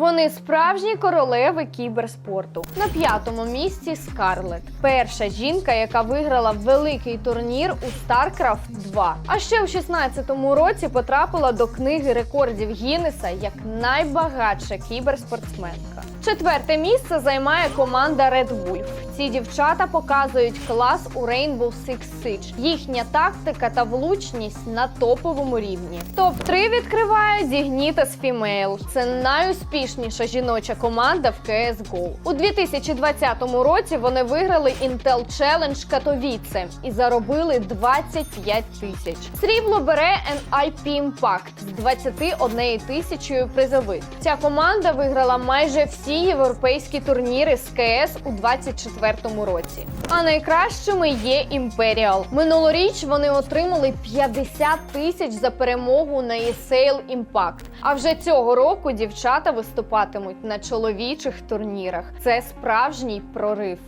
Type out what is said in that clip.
Вони справжні королеви кіберспорту. На п'ятому місці Скарлет, перша жінка, яка виграла великий турнір у StarCraft 2. А ще в 16-му році потрапила до книги рекордів Гіннеса як найбагатша кіберспортсменка. Четверте місце займає команда Red Wolf. Ці дівчата показують клас у Rainbow Six Siege. Їхня тактика та влучність на топовому рівні. Топ 3 відкриває Dignitas Female. Це найуспішніша жіноча команда в CSGO. У 2020 році вони виграли Intel Challenge Katowice і заробили 25 тисяч. Срібло бере NIP Impact з 21 тисячою призових. Ця команда виграла майже всі європейські турніри з КС у 24-му році. А найкращими є Imperial. Минулоріч вони отримали 50 тисяч за перемогу на ESL Impact. А вже цього року дівчата виступатимуть на чоловічих турнірах. Це справжній прорив.